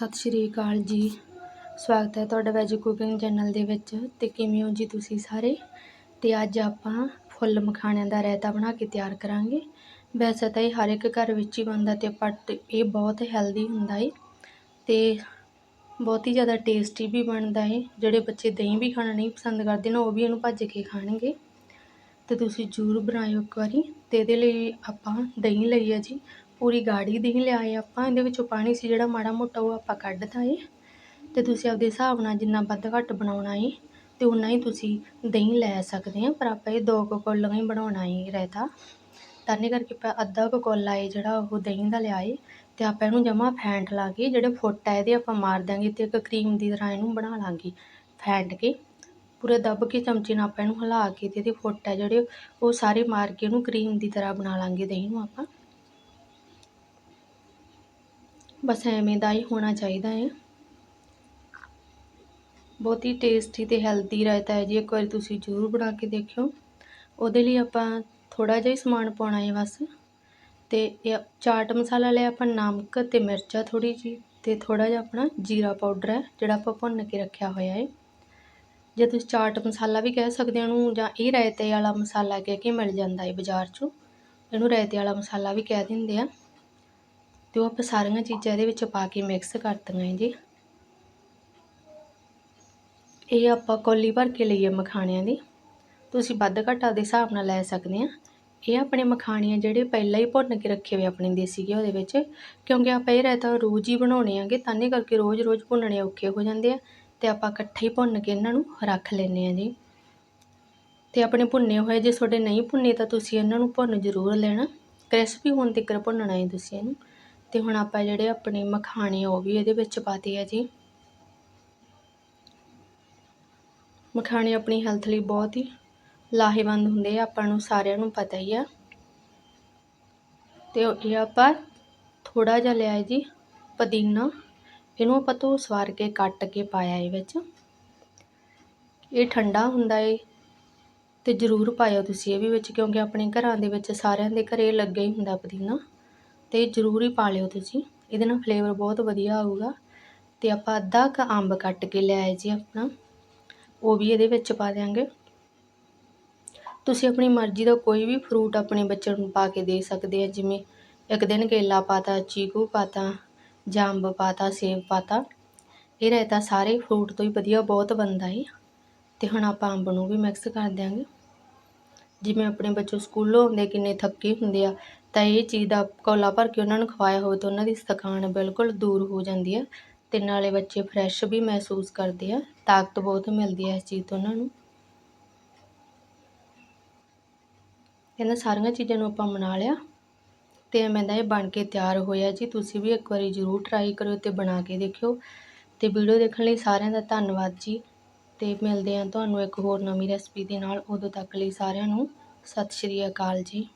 ਸਤਿ ਸ਼੍ਰੀ ਅਕਾਲ ਜੀ। ਸਵਾਗਤ ਹੈ ਤੁਹਾਡਾ ਵੈਜ ਕੁਕਿੰਗ ਚੈਨਲ ਦੇ ਵਿੱਚ ਤੇ ਕਿਵੇਂ ਹੋ ਜੀ ਤੁਸੀਂ ਸਾਰੇ? ਤੇ ਅੱਜ ਆਪਾਂ ਫੁੱਲ ਮਖਾਣਿਆਂ ਦਾ ਰਾਇਤਾ ਬਣਾ ਕੇ ਤਿਆਰ ਕਰਾਂਗੇ। ਵੈਸੇ ਤਾਂ ਇਹ ਹਰ ਇੱਕ ਘਰ ਵਿੱਚ ਹੀ ਬਣਦਾ ਤੇ ਬਟ ਇਹ ਬਹੁਤ ਹੈਲਦੀ ਹੁੰਦਾ ਏ। ਤੇ ਬਹੁਤ ਹੀ ਜ਼ਿਆਦਾ ਟੇਸਟੀ ਵੀ ਬਣਦਾ ਏ। ਜਿਹੜੇ ਬੱਚੇ ਦਹੀਂ ਵੀ ਖਾਣਾ ਨਹੀਂ ਪਸੰਦ ਕਰਦੇ ਨੇ, ਉਹ ਵੀ ਇਹਨੂੰ ਭੱਜ ਕੇ ਖਾਣਗੇ। ਤੇ ਤੁਸੀਂ ਜ਼ਰੂਰ ਬਣਾਇਓ ਇੱਕ ਵਾਰੀ। ਤੇ ਇਹਦੇ ਲਈ ਆਪਾਂ ਦਹੀਂ ਲਈ ਹੈ ਜੀ। ਪੂਰੀ ਗਾੜੀ ਦਹੀਂ ਲਿਆਏ ਆਪਾਂ। ਇਹਦੇ ਵਿੱਚੋਂ ਪਾਣੀ ਸੀ ਜਿਹੜਾ ਮਾੜਾ ਮੋਟਾ, ਉਹ ਆਪਾਂ ਕੱਢਤਾ ਏ। ਤੇ ਤੁਸੀਂ ਆਪਦੇ ਹਿਸਾਬ ਨਾਲ ਜਿੰਨਾ ਵੱਧ ਘੱਟ ਬਣਾਉਣਾ ਏ, ਤੇ ਉਨਾ ਹੀ ਤੁਸੀਂ ਦਹੀਂ ਲੈ ਸਕਦੇ ਆ। ਪਰ ਆਪਾਂ ਇਹ ਦੋ ਕੁ ਕੌਲੀਆਂ ਹੀ ਬਣਾਉਣਾ ਏ ਰਾਇਤਾ। ਤਾਨੇ ਕਰਕੇ ਆਪਾਂ ਅੱਧਾ ਕੁ ਕੌਲਾ ਏ ਜਿਹੜਾ ਉਹ ਦਹੀਂ ਦਾ ਲਿਆਏ। ਤੇ ਆਪਾਂ ਇਹਨੂੰ ਜਮਾ ਫੈਂਟ ਲਾ ਕੇ, ਜਿਹੜੇ ਫੁੱਟ ਆ ਇਹਦੇ ਆਪਾਂ ਮਾਰ ਦਾਂਗੇ ਤੇ ਇੱਕ ਕਰੀਮ ਦੀ ਤਰ੍ਹਾਂ ਇਹਨੂੰ ਬਣਾ ਲਾਂਗੇ ਫੈਂਟ ਕੇ। ਪੂਰੇ ਦੱਬ ਕੇ ਚਮਚੇ ਨਾਲ ਆਪਾਂ ਇਹਨੂੰ ਹਿਲਾ ਕੇ ਤੇ ਇਹਦੇ ਫੁੱਟ ਆ ਜਿਹੜੇ, ਉਹ ਸਾਰੇ ਮਾਰ ਕੇ ਇਹਨੂੰ ਕਰੀਮ ਦੀ ਤਰ੍ਹਾਂ ਬਣਾ ਲਾਂਗੇ ਦਹੀਂ ਨੂੰ ਆਪਾਂ। ਬਸ ਐਵੇਂ ਦਾ ਹੀ ਹੋਣਾ ਚਾਹੀਦਾ ਹੈ। ਬਹੁਤ ਹੀ ਟੇਸਟੀ ਤੇ ਹੈਲਦੀ ਰਾਇਤਾ ਹੈ ਜੀ, ਇੱਕ ਵਾਰੀ ਤੁਸੀਂ ਜ਼ਰੂਰ ਬਣਾ ਕੇ ਦੇਖਿਓ। ਉਹਦੇ ਲਈ ਆਪਾਂ ਥੋੜਾ ਜਿਹਾ ਹੀ ਸਮਾਨ ਪਾਉਣਾ ਹੈ ਬਸ। ਤੇ ਇਹ ਚਾਟ ਮਸਾਲਾ ਲਿਆ ਆਪਾਂ ਨਮਕ ਤੇ ਮਿਰਚਾਂ ਥੋੜੀ ਜੀ ਤੇ ਥੋੜਾ ਜਿਹਾ ਆਪਣਾ ਜੀਰਾ ਪਾਊਡਰ ਹੈ, ਜਿਹੜਾ ਆਪਾਂ ਭੁੰਨ ਕੇ ਰੱਖਿਆ ਹੋਇਆ ਹੈ। ਜੇ ਤੁਸੀਂ ਚਾਟ ਮਸਾਲਾ ਵੀ ਕਹਿ ਸਕਦੇ ਹੋ, ਉਹਨੂੰ ਜਾਂ ਇਹ ਰਾਇਤੇ ਵਾਲਾ ਮਸਾਲਾ ਕਹਿ ਕੇ ਮਿਲ ਜਾਂਦਾ ਹੈ ਬਾਜ਼ਾਰ 'ਚੋਂ, ਇਹਨੂੰ ਰਾਇਤੇ ਵਾਲਾ ਮਸਾਲਾ ਵੀ ਕਹਿ ਦਿੰਦੇ ਆ। ਤੇ ਉਹ ਆਪਾਂ ਸਾਰੀਆਂ ਚੀਜ਼ਾਂ ਇਹਦੇ ਵਿੱਚ ਪਾ ਕੇ ਮਿਕਸ ਕਰਤੀਆਂ ਜੀ। ਇਹ ਆਪਾਂ ਕੌਲੀ ਭਰ ਕੇ ਲਈਏ ਮਖਾਣਿਆਂ ਦੀ। ਤੁਸੀਂ ਵੱਧ ਘੱਟ ਦੇ ਹਿਸਾਬ ਨਾਲ ਲੈ ਸਕਦੇ ਆ। ਇਹ ਆਪਣੇ ਮਖਾਣੇ ਆ ਜਿਹੜੇ ਪਹਿਲਾਂ ਹੀ ਭੁੰਨ ਕੇ ਰੱਖੇ ਹੋਏ ਆਪਣੇ ਦੇਸੀ ਘਿਓ ਦੇ ਵਿੱਚ, ਕਿਉਂਕਿ ਆਪਾਂ ਇਹ ਰਾਇਤਾ ਰੋਜ਼ ਹੀ ਬਣਾਉਣੇ ਆਗੇ ਤਾਨੇ ਕਰਕੇ ਰੋਜ਼-ਰੋਜ਼ ਭੁੰਨਣੇ ਔਖੇ ਹੋ ਜਾਂਦੇ ਆ। ਤੇ ਆਪਾਂ ਇਕੱਠੇ ਹੀ ਭੁੰਨ ਕੇ ਇਹਨਾਂ ਨੂੰ ਰੱਖ ਲੈਨੇ ਆ ਜੀ। ਤੇ ਆਪਣੇ ਭੁੰਨੇ ਹੋਏ ਜੇ ਤੁਹਾਡੇ ਨਹੀਂ ਭੁੰਨੇ ਤਾਂ ਤੁਸੀਂ ਇਹਨਾਂ ਨੂੰ ਭੁੰਨ ਜ਼ਰੂਰ ਲੈਣਾ। ਕ੍ਰਿਸਪੀ ਹੋਣ ਤੱਕ ਭੁੰਨਣਾ ਹੈ ਤੁਸੀਂ ਇਹਨੂੰ। ਅਤੇ ਹੁਣ ਆਪਾਂ ਜਿਹੜੇ ਆਪਣੇ ਮਖਾਣੇ ਉਹ ਵੀ ਇਹਦੇ ਵਿੱਚ ਪਾਤੇ ਆ ਜੀ। ਮਖਾਣੇ ਆਪਣੀ ਹੈਲਥ ਲਈ ਬਹੁਤ ਹੀ ਲਾਹੇਵੰਦ ਹੁੰਦੇ ਆ, ਆਪਾਂ ਨੂੰ ਸਾਰਿਆਂ ਨੂੰ ਪਤਾ ਹੀ ਆ। ਤੇ ਇਹ ਆਪਾਂ ਥੋੜਾ ਜਿਹਾ ਲਿਆ ਜੀ ਪੁਦੀਨਾ। ਇਹਨੂੰ ਆਪਾਂ ਧੋ ਸਵਾਰ ਕੇ ਕੱਟ ਕੇ ਪਾਇਆ ਇਹ ਵਿੱਚ। ਇਹ ਠੰਡਾ ਹੁੰਦਾ ਏ ਤੇ ਜ਼ਰੂਰ ਪਾਇਓ ਤੁਸੀਂ ਇਹ ਵੀ ਵਿੱਚ, ਕਿਉਂਕਿ ਆਪਣੇ ਘਰਾਂ ਦੇ ਵਿੱਚ ਸਾਰਿਆਂ ਦੇ ਘਰੇ ਲੱਗਾ ਹੀ ਹੁੰਦਾ ਪੁਦੀਨਾ। ਅਤੇ ਜ਼ਰੂਰ ਹੀ ਪਾ ਲਿਓ ਤੁਸੀਂ। ਇਹਦੇ ਨਾਲ ਫਲੇਵਰ ਬਹੁਤ ਵਧੀਆ ਆਊਗਾ। ਅਤੇ ਆਪਾਂ ਅੱਧਾ ਕ ਅੰਬ ਕੱਟ ਕੇ ਲਿਆਏ ਜੀ ਆਪਣਾ। ਉਹ ਵੀ ਇਹਦੇ ਵਿੱਚ ਪਾ ਦਿਆਂਗੇ। ਤੁਸੀਂ ਆਪਣੀ ਮਰਜ਼ੀ ਦਾ ਕੋਈ ਵੀ ਫਰੂਟ ਆਪਣੇ ਬੱਚਿਆਂ ਨੂੰ ਪਾ ਕੇ ਦੇ ਸਕਦੇ ਆ। ਜਿਵੇਂ ਇੱਕ ਦਿਨ ਕੇਲਾ ਪਾਤਾ, ਚੀਕੂ ਪਾਤਾ ਜੰਬ ਪਾਤਾ, ਸੇਬ ਪਾਤਾ। ਇਹ ਰਾਇਤਾ ਸਾਰੇ ਫਰੂਟ ਤੋਂ ਹੀ ਵਧੀਆ ਬਹੁਤ ਬਣਦਾ ਹੈ ਤੇ ਹੁਣ ਆਪਾਂ ਅੰਬ ਨੂੰ ਵੀ ਮਿਕਸ ਕਰ ਦਿਆਂਗੇ। ਜਿਵੇਂ ਆਪਣੇ ਬੱਚੇ ਸਕੂਲੋਂ ਆਉਂਦੇ ਕਿੰਨੇ ਥੱਕੇ ਹੁੰਦੇ ਆ ਤਾਂ ਇਹ ਚੀਜ਼ ਦਾ ਕੌਲਾ ਭਰ ਕੇ ਉਹਨਾਂ ਨੂੰ ਖਵਾਇਆ ਹੋਵੇ ਤਾਂ ਉਹਨਾਂ ਦੀ ਥਕਾਨ ਬਿਲਕੁਲ ਦੂਰ ਹੋ ਜਾਂਦੀ ਹੈ ਅਤੇ ਨਾਲੇ ਬੱਚੇ ਫਰੈਸ਼ ਵੀ ਮਹਿਸੂਸ ਕਰਦੇ ਆ, ਤਾਕਤ ਬਹੁਤ ਮਿਲਦੀ ਹੈ ਇਸ ਚੀਜ਼ ਤੋਂ ਉਹਨਾਂ ਨੂੰ। ਇਹਨਾਂ ਸਾਰੀਆਂ ਚੀਜ਼ਾਂ ਨੂੰ ਆਪਾਂ ਬਣਾ ਲਿਆ ਤੇ ਮੈਂ ਦਾ ਇਹ ਬਣ ਕੇ ਤਿਆਰ ਹੋਇਆ ਜੀ। ਤੁਸੀਂ ਵੀ ਇੱਕ ਵਾਰੀ ਜ਼ਰੂਰ ਟਰਾਈ ਕਰਿਓ ਤੇ ਬਣਾ ਕੇ ਦੇਖਿਓ। ਤੇ ਵੀਡੀਓ ਦੇਖਣ ਲਈ ਸਾਰਿਆਂ ਦਾ ਧੰਨਵਾਦ ਜੀ। ਤੇ ਮਿਲਦੇ ਹਾਂ ਤੁਹਾਨੂੰ ਇੱਕ ਹੋਰ ਨਵੀਂ ਰੈਸਪੀ ਦੇ ਨਾਲ। ਉਦੋਂ ਤੱਕ ਲਈ ਸਾਰਿਆਂ ਨੂੰ ਸਤਿ ਸ਼੍ਰੀ ਅਕਾਲ ਜੀ।